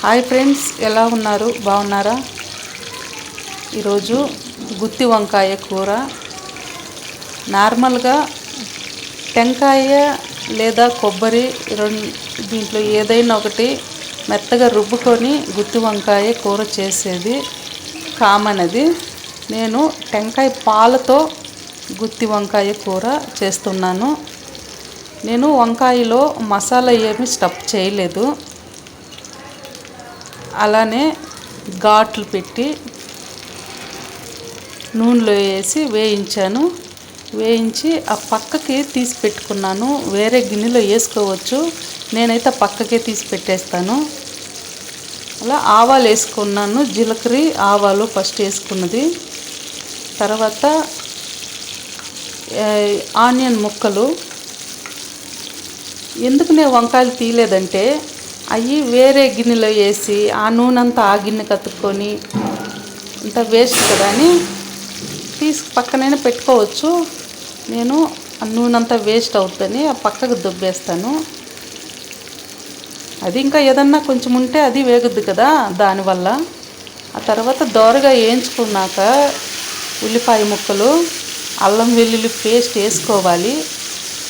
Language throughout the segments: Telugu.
హాయ్ ఫ్రెండ్స్ ఎలా ఉన్నారు? బాగున్నారా? ఈరోజు గుత్తి వంకాయ కూర. నార్మల్గా టెంకాయ లేదా కొబ్బరి రెండు దీంట్లో ఏదైనా ఒకటి మెత్తగా రుబ్బుకొని గుత్తి వంకాయ కూర చేసేది కామన్ అది నేను టెంకాయ పాలతో గుత్తి వంకాయ కూర చేస్తున్నాను. నేను వంకాయలో మసాలా ఏమి స్టఫ్ చేయలేదు. అలానే ఘాట్లు పెట్టి నూనెలో వేసి వేయించాను. వేయించి ఆ పక్కకి తీసి పెట్టుకున్నాను. వేరే గిన్నెలో వేసుకోవచ్చు. నేనైతే ఆ పక్కకే తీసి పెట్టేస్తాను. అలా ఆవాలు వేసుకున్నాను. జీలకర్ర ఆవాలు ఫస్ట్ వేసుకున్నది. తర్వాత ఆనియన్ ముక్కలు. ఎందుకు నేను వంకాయలు తీయలేదంటే అవి వేరే గిన్నెలో వేసి ఆ నూనె అంతా ఆ గిన్నె కత్తుక్కొని అంత వేస్ట్ కదా అని తీసి పక్కనైనా పెట్టుకోవచ్చు. నేను ఆ నూనె అంతా వేస్ట్ అవుతుందని ఆ పక్కకు దుబ్బేస్తాను. అది ఇంకా ఏదన్నా కొంచెం ఉంటే అది వేగుద్ది కదా దానివల్ల. ఆ తర్వాత దోరగా వేయించుకున్నాక ఉల్లిపాయ ముక్కలు అల్లం వెల్లుల్లి పేస్ట్ వేసుకోవాలి.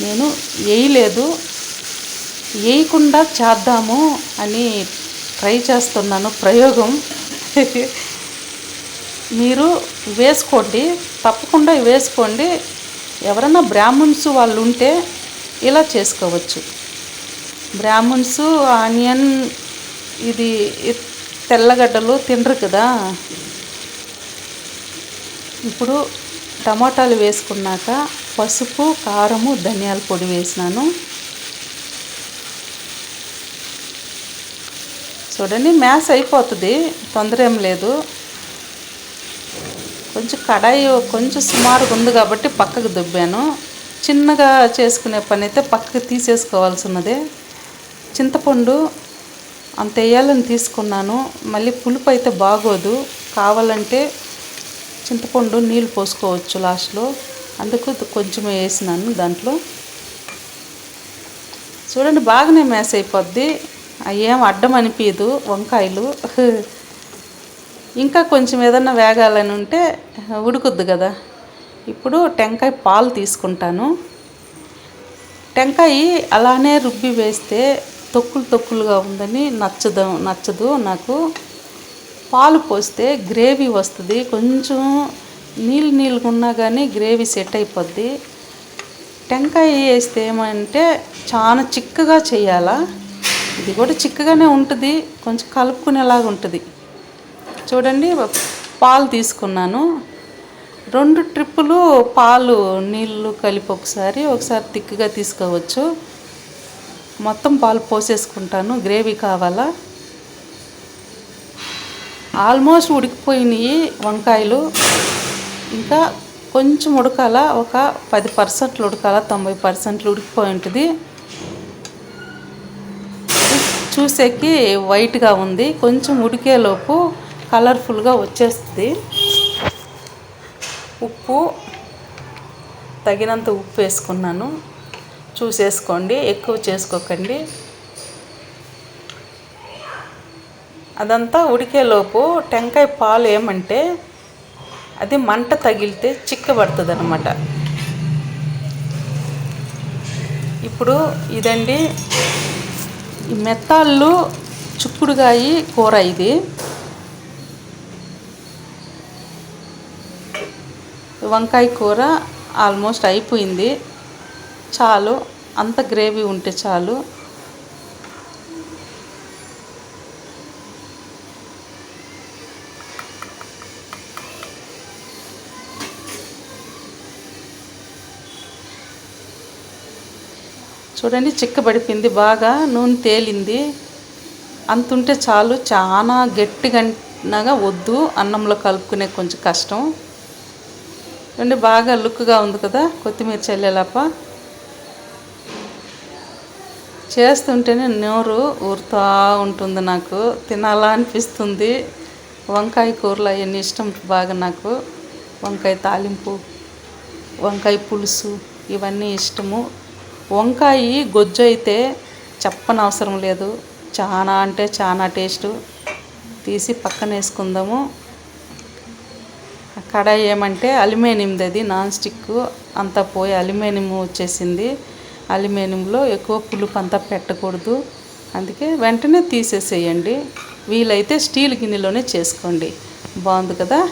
నేను వేయలేదు. వేయకుండా చేద్దాము అని ట్రై చేస్తున్నాను. ప్రయోగం. మీరు వేసుకోండి. తప్పకుండా వేసుకోండి. ఎవరైనా బ్రాహ్మణ్స్ వాళ్ళు ఉంటే ఇలా చేసుకోవచ్చు. బ్రాహ్మణ్స్ ఆనియన్ ఇది తెల్లగడ్డలు తినరు కదా. ఇప్పుడు టమాటాలు వేసుకున్నాక పసుపు కారము ధనియాల పొడి వేసినాను. చూడండి మ్యాస్ అయిపోతుంది తొందర ఏం లేదు. కొంచెం కడాయి కొంచెం సుమారుగా ఉంది కాబట్టి పక్కకు దుబ్బాను. చిన్నగా చేసుకునే పని అయితే పక్కకు తీసేసుకోవాల్సి ఉన్నది చింతపండు అంత వేయాలని తీసుకున్నాను. మళ్ళీ పులుపు అయితే బాగోదు. కావాలంటే చింతపండు నీళ్ళు పోసుకోవచ్చు లాస్ట్లో. అందుకు కొంచెం వేసినాను దాంట్లో. చూడండి బాగానే మ్యాస్ అయిపోద్ది. ఏం అడ్డం అనిపించదు వంకాయలు. ఇంకా కొంచెం ఏదన్నా వేగాలని ఉంటే ఉడుకుద్ది కదా. ఇప్పుడు టెంకాయ పాలు తీసుకుంటాను. టెంకాయ అలానే రుబ్బి వేస్తే తొక్కులు తొక్కులుగా ఉందని నచ్చదు నచ్చదు నాకు. పాలు పోస్తే గ్రేవీ వస్తుంది కొంచెం నీళ్ళు నీళ్ళు ఉన్నా కానీ గ్రేవీ సెట్ అయిపోద్ది. టెంకాయ వేస్తే ఏమంటే చాలా చిక్కగా చేయాలా? ఇది కూడా చిక్కగానే ఉంటుంది కొంచెం కలుపుకునేలాగా ఉంటుంది. చూడండి పాలు తీసుకున్నాను. రెండు ట్రిప్పులు పాలు నీళ్ళు కలిపి ఒకసారి ఒకసారి తిక్కుగా తీసుకోవచ్చు. మొత్తం పాలు పోసేసుకుంటాను గ్రేవీ కావాలా? ఆల్మోస్ట్ ఉడికిపోయినాయి వంకాయలు. ఇంకా కొంచెం ఉడకాల ఒక పది పర్సెంట్లు ఉడకాల తొంభై పర్సెంట్లు ఉడికిపోయి ఉంటుంది. చూసేకి వైట్గా ఉంది. కొంచెం ఉడికేలోపు కలర్ఫుల్గా వచ్చేస్తుంది. ఉప్పు తగినంత ఉప్పు వేసుకున్నాను. చూసేసుకోండి ఎక్కువ చేసుకోకండి. అదంతా ఉడికేలోపు టెంకాయ పాలు ఏమంటే అది మంట తగిలితే చిక్కబడుతుంది అనమాట ఇప్పుడు ఇదండి ఈ మెత్తాళ్ళు చుక్కుడుగాయి కూర ఇది. వంకాయ కూర ఆల్మోస్ట్ అయిపోయింది. చాలు అంత గ్రేవీ ఉంటే చాలు. చూడండి చిక్కబడిపోయింది బాగా నూనె తేలింది. అంతుంటే చాలు చాలా గట్టిగా వద్దు అన్నంలో కలుపుకునే కొంచెం కష్టం. చూడండి బాగా లుక్గా ఉంది కదా కొత్తిమీర చల్లేలాప చేస్తుంటేనే నోరు ఊరుతూ ఉంటుంది నాకు తినాలా అనిపిస్తుంది. వంకాయ కూరలు అవన్నీ ఇష్టం బాగా నాకు. వంకాయ తాలింపు వంకాయ పులుసు ఇవన్నీ ఇష్టము. వంకాయ గొజ్జు అయితే చెప్పనవసరం లేదు. చాలా అంటే చాలా టేస్ట్. తీసి పక్కన వేసుకుందాము. కడాయి ఏమంటే అల్యూమినియంది అది నాన్ స్టిక్ అంతా పోయి అల్యూమినియం వచ్చేసింది. అల్యూమినియంలో ఎక్కువ పులుపు అంతా పెట్టకూడదు. అందుకే వెంటనే తీసేసేయండి. వీలైతే స్టీల్ గిన్నెలోనే చేసుకోండి. బాగుంది కదా?